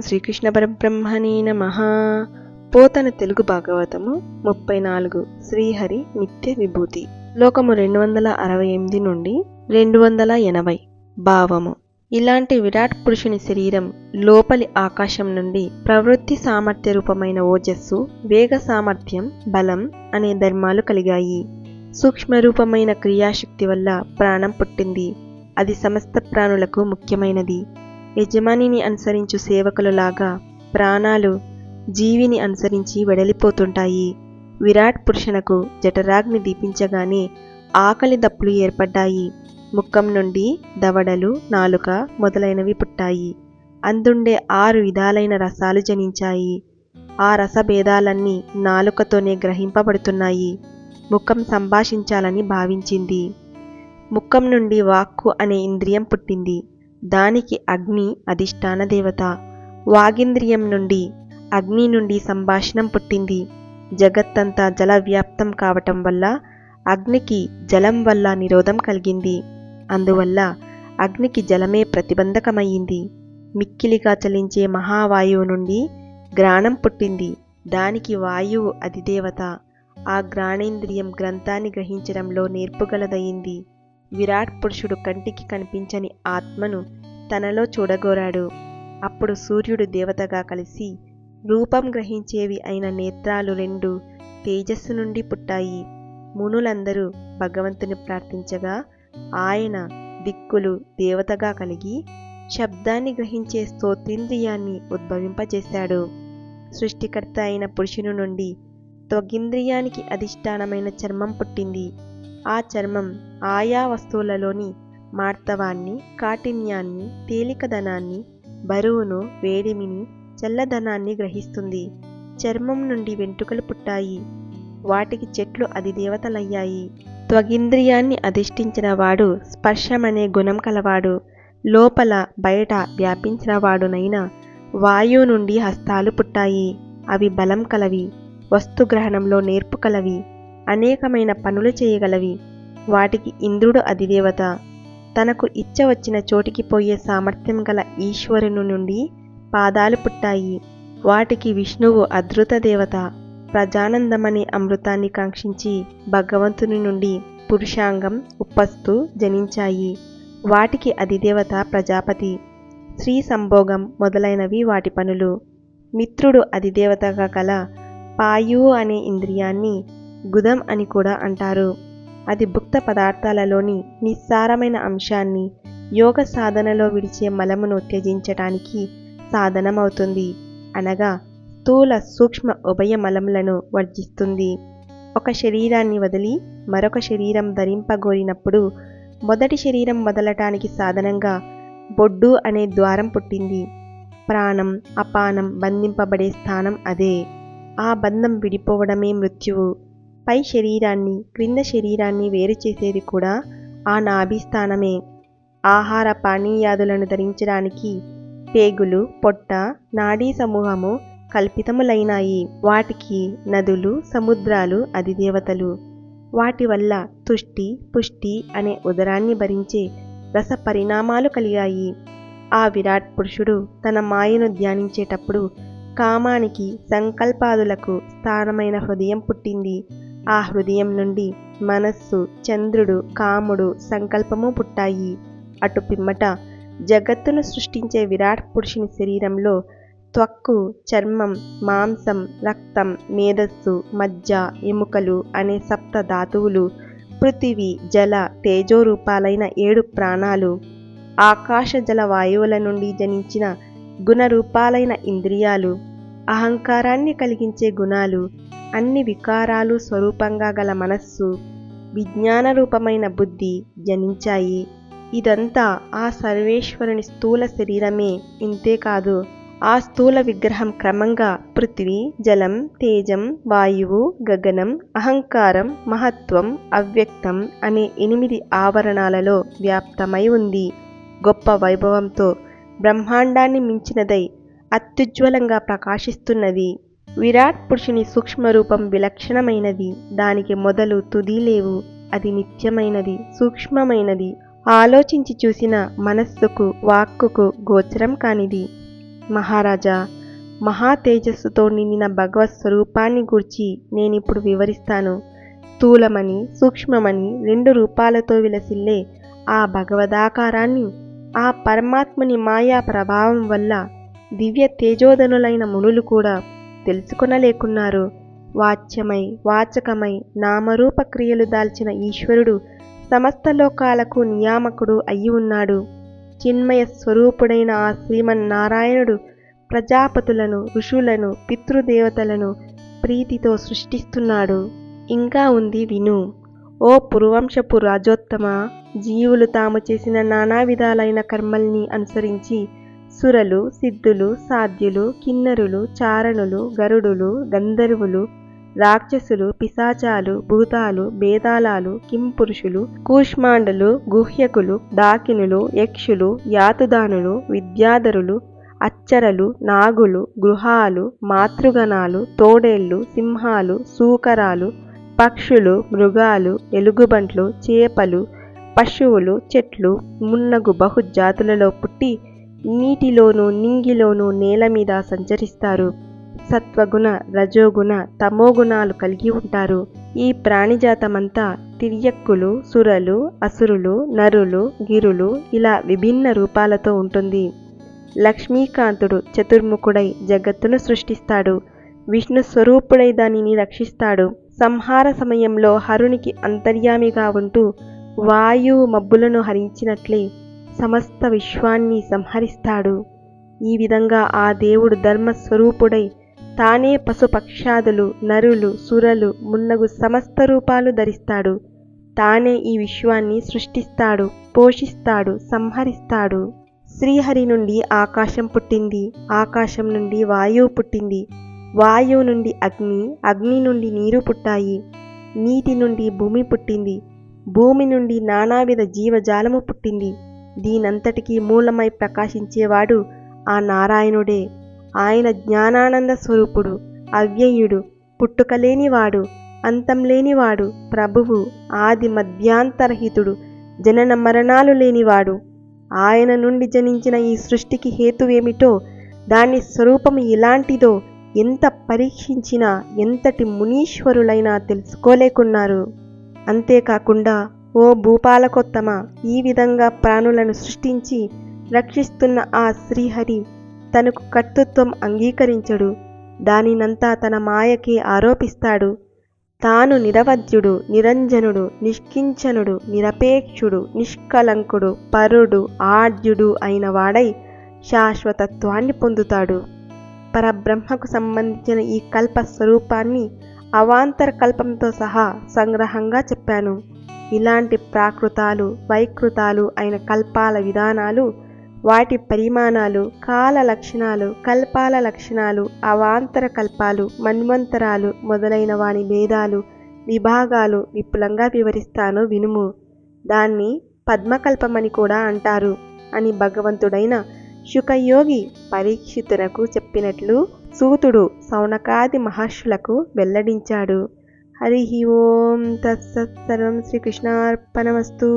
శ్రీకృష్ణ పరబ్రహ్మణే నమ. పోతన తెలుగు భాగవతము ముప్పై నాలుగు శ్రీహరి నిత్య విభూతి. లోకము రెండు వందల అరవై ఎనిమిది నుండి రెండు వందల ఎనభై. భావము. ఇలాంటి విరాట్ పురుషుని శరీరం లోపలి ఆకాశం నుండి ప్రవృత్తి సామర్థ్య రూపమైన ఓజస్సు వేగ సామర్థ్యం బలం అనే ధర్మాలు కలిగాయి. సూక్ష్మ రూపమైన క్రియాశక్తి వల్ల ప్రాణం పుట్టింది. అది సమస్త ప్రాణులకు ముఖ్యమైనది. యజమానిని అనుసరించు సేవకులలాగా ప్రాణాలు జీవిని అనుసరించి వెడలిపోతుంటాయి. విరాట్ పురుషునకు జఠరాగ్ని దీపించగానే ఆకలి దప్పులు ఏర్పడ్డాయి. ముఖం నుండి దవడలు నాలుక మొదలైనవి పుట్టాయి. అందుండే ఆరు విధాలైన రసాలు జనించాయి. ఆ రసభేదాలన్నీ నాలుకతోనే గ్రహింపబడుతున్నాయి. ముఖం సంభాషించాలని భావించింది. ముఖం నుండి వాక్కు అనే ఇంద్రియం పుట్టింది. దానికి అగ్ని అధిష్టాన దేవత. వాగింద్రియం నుండి అగ్ని నుండి సంభాషణం పుట్టింది. జగత్తంతా జల వ్యాప్తం కావటం వల్ల అగ్నికి జలం వల్ల నిరోధం కలిగింది. అందువల్ల అగ్నికి జలమే ప్రతిబంధకమయ్యింది. మిక్కిలిగా చలించే మహావాయువు నుండి గ్రాణం పుట్టింది. దానికి వాయువు అధిదేవత. ఆ గ్రాణేంద్రియం గ్రంథాన్ని గ్రహించడంలో నేర్పుగలదయింది విరాట్ పురుషుడు కంటికి కనిపించని ఆత్మను తనలో చూడగోరాడు. అప్పుడు సూర్యుడు దేవతగా కలిసి రూపం గ్రహించేవి అయిన నేత్రాలు రెండు తేజస్సు నుండి పుట్టాయి. మునులందరూ భగవంతుని ప్రార్థించగా ఆయన దిక్కులు దేవతగా కలిగి శబ్దాన్ని గ్రహించే స్తోత్రింద్రియాన్ని ఉద్భవింపజేశాడు. సృష్టికర్త అయిన పురుషుని నుండి త్వగింద్రియానికి అధిష్టానమైన చర్మం పుట్టింది. ఆ చర్మం ఆయా వస్తువులలోని మార్తవాన్ని కాఠిన్యాన్ని తేలికదనాన్ని బరువును వేడిమిని చల్లదనాన్ని గ్రహిస్తుంది. చర్మం నుండి వెంట్రుకలు పుట్టాయి. వాటికి చెట్లు అధిదేవతలయ్యాయి త్వగింద్రియాన్ని అధిష్ఠించిన వాడు స్పర్శమనే గుణం కలవాడు. లోపల బయట వ్యాపించిన వాడునైన వాయువు నుండి హస్తాలు పుట్టాయి. అవి బలం కలవి వస్తుగ్రహణంలో నేర్పు కలవి అనేకమైన పనులు చేయగలవి. వాటికి ఇంద్రుడు అధిదేవత. తనకు ఇచ్చ వచ్చిన చోటికి పోయే సామర్థ్యం గల ఈశ్వరుని నుండి పాదాలు పుట్టాయి. వాటికి విష్ణువు అధృత దేవత ప్రజానందమనే అమృతాన్ని కాంక్షించి భగవంతుని నుండి పురుషాంగం ఉప్పస్తు జనించాయి. వాటికి అధిదేవత ప్రజాపతి శ్రీ సంభోగం మొదలైనవి వాటి పనులు. మిత్రుడు అధిదేవతగా కల పాయు అనే ఇంద్రియాన్ని గుదం అని కూడా అంటారు. అది భుక్త పదార్థాలలోని నిస్సారమైన అంశాన్ని యోగ సాధనలో విడిచే మలమును త్యజించటానికి సాధనమవుతుంది. అనగా స్థూల సూక్ష్మ ఉభయ మలములను వర్జిస్తుంది. ఒక శరీరాన్ని వదిలి మరొక శరీరం ధరింపగోరినప్పుడు మొదటి శరీరం వదలటానికి సాధనంగా బొడ్డు అనే ద్వారం పుట్టింది. ప్రాణం అపానం బంధింపబడే స్థానం అదే. ఆ బంధం విడిపోవడమే మృత్యువు. పై శరీరాన్ని క్రింద శరీరాన్ని వేరు చేసేది కూడా ఆ నాభిస్థానమే ఆహార పానీయాదులను ధరించడానికి పేగులు పొట్ట నాడీ సమూహము కల్పితములైనాయి. వాటికి నదులు సముద్రాలు అధిదేవతలు. వాటి వల్ల తుష్టి పుష్టి అనే ఉదరాన్ని భరించే రస పరిణామాలు కలిగాయి. ఆ విరాట్ పురుషుడు తన మాయను ధ్యానించేటప్పుడు కామానికి సంకల్పాదులకు స్థానమైన హృదయం పుట్టింది. ఆ హృదయం నుండి మనస్సు చంద్రుడు కాముడు సంకల్పము పుట్టాయి. అటు పిమ్మట జగత్తును సృష్టించే విరాట్ పురుషుని శరీరంలో త్వక్కు చర్మం మాంసం రక్తం మేధస్సు మజ్జ ఎముకలు అనే సప్త ధాతువులు పృథివీ జల తేజో రూపాలైన ఏడు ప్రాణాలు ఆకాశ జల వాయువుల నుండి జనించిన గుణరూపాలైన ఇంద్రియాలు అహంకారాన్ని కలిగించే గుణాలు అన్ని వికారాలు స్వరూపంగా గల మనస్సు విజ్ఞాన రూపమైన బుద్ధి జనించాయి. ఇదంతా ఆ సర్వేశ్వరుని స్థూల శరీరమే. ఇంతేకాదు ఆ స్థూల విగ్రహం క్రమంగా పృథ్వీ జలం తేజం వాయువు గగనం అహంకారం మహత్వం అవ్యక్తం అనే ఎనిమిది ఆవరణాలలో వ్యాప్తమై ఉంది. గొప్ప వైభవంతో బ్రహ్మాండాన్ని మించినదై అత్యుజ్వలంగా ప్రకాశిస్తున్నది. విరాట్ పురుషుని సూక్ష్మరూపం విలక్షణమైనది. దానికి మొదలు తుది లేవు. అది నిత్యమైనది సూక్ష్మమైనది. ఆలోచించి చూసిన మనస్సుకు వాక్కుకు గోచరం కానిది. మహారాజా మహా తేజస్సుతో నిండిన భగవత్ స్వరూపాన్ని గూర్చి నేనిప్పుడు వివరిస్తాను. స్థూలమని సూక్ష్మమని రెండు రూపాలతో విలసిల్లే ఆ భగవదాకారాన్ని ఆ పరమాత్మని మాయా ప్రభావం వల్ల దివ్య తేజోధనులైన మునులు కూడా తెలుసుకొనలేకున్నారు. వాచ్యమై వాచకమై నామరూప క్రియలు దాల్చిన ఈశ్వరుడు సమస్త లోకాలకు నియామకుడు అయి ఉన్నాడు. చిన్మయ స్వరూపుడైన ఆ శ్రీమన్నారాయణుడు ప్రజాపతులను ఋషులను పితృదేవతలను ప్రీతితో సృష్టిస్తున్నాడు. ఇంకా ఉంది విను. ఓ పురువంశపు రాజోత్తమ జీవులు తాము చేసిన నానా విధాలైన కర్మల్ని అనుసరించి సురలు సిద్ధులు సాధ్యులు కిన్నరులు చారణులు గరుడులు గంధర్వులు రాక్షసులు పిశాచాలు భూతాలు బేతాళాలు కింపురుషులు కూష్మాండలు గుహ్యకులు డాకినులు యక్షులు యాతుదానులు విద్యాధరులు అచ్చరలు నాగులు గృహాలు మాతృగణాలు తోడేళ్ళు సింహాలు సూకరాలు పక్షులు మృగాలు ఎలుగుబంట్లు చేపలు పశువులు చెట్లు మున్నగు బహుజాతులలో పుట్టి నీటిలోనూ నింగిలోనూ నేల మీద సంచరిస్తారు. సత్వగుణ రజోగుణ తమోగుణాలు కలిగి ఉంటారు. ఈ ప్రాణిజాతమంతా తిర్యక్కులు సురలు అసురులు నరులు గిరులు ఇలా విభిన్న రూపాలతో ఉంటుంది. లక్ష్మీకాంతుడు చతుర్ముఖుడై జగత్తును సృష్టిస్తాడు. విష్ణు స్వరూపుడై దానిని రక్షిస్తాడు. సంహార సమయంలో హరునికి అంతర్యామిగా ఉంటూ వాయు మబ్బులను హరించినట్లే సమస్త విశ్వాన్ని సంహరిస్తాడు. ఈ విధంగా ఆ దేవుడు ధర్మస్వరూపుడై తానే పశుపక్షాదులు నరులు సురలు మున్నగు సమస్త రూపాలు ధరిస్తాడు. తానే ఈ విశ్వాన్ని సృష్టిస్తాడు పోషిస్తాడు సంహరిస్తాడు. శ్రీహరి నుండి ఆకాశం పుట్టింది ఆకాశం నుండి వాయువు పుట్టింది. వాయువు నుండి అగ్ని అగ్ని నుండి నీరు పుట్టాయి. నీటి నుండి భూమి పుట్టింది. భూమి నుండి నానావిధ జీవజాలము పుట్టింది. దీనంతటికీ మూలమై ప్రకాశించేవాడు ఆ నారాయణుడే. ఆయన జ్ఞానానంద స్వరూపుడు అవ్యయుడు పుట్టుకలేనివాడు అంతం లేనివాడు ప్రభువు ఆది మధ్యాంతరహితుడు జనన మరణాలు లేనివాడు. ఆయన నుండి జనించిన ఈ సృష్టికి హేతువేమిటో దాని స్వరూపం ఎలాంటిదో ఎంత పరీక్షించినా ఎంతటి మునీశ్వరులైనా తెలుసుకోలేకున్నారు. అంతేకాకుండా ఓ భూపాలకొత్తమ ఈ విధంగా ప్రాణులను సృష్టించి రక్షిస్తున్న ఆ శ్రీహరి తనకు కర్తృత్వం అంగీకరించడు. దానినంతా తన మాయకి ఆరోపిస్తాడు. తాను నిరవధ్యుడు నిరంజనుడు నిష్కించనుడు నిరపేక్షుడు నిష్కలంకుడు పరుడు ఆడ్యుడు అయిన వాడై శాశ్వతత్వాన్ని పొందుతాడు. పరబ్రహ్మకు సంబంధించిన ఈ కల్ప స్వరూపాన్ని అవాంతర కల్పంతో సహా సంగ్రహంగా చెప్పాను. ఇలాంటి ప్రాకృతాలు వైకృతాలు అయిన కల్పాల విధానాలు వాటి పరిమాణాలు కాల లక్షణాలు కల్పాల లక్షణాలు అవాంతర కల్పాలు మన్వంతరాలు మొదలైన వాని భేదాలు విభాగాలు విపులంగా వివరిస్తాను వినుము. దాన్ని పద్మకల్పమని కూడా అంటారు అని భగవంతుడైన శుకయోగి పరీక్షితునకు చెప్పినట్లు సూతుడు సౌనకాది మహర్షులకు వెల్లడించాడు. హరి ఓం తత్సత్ సర్వం శ్రీకృష్ణార్పణమస్తు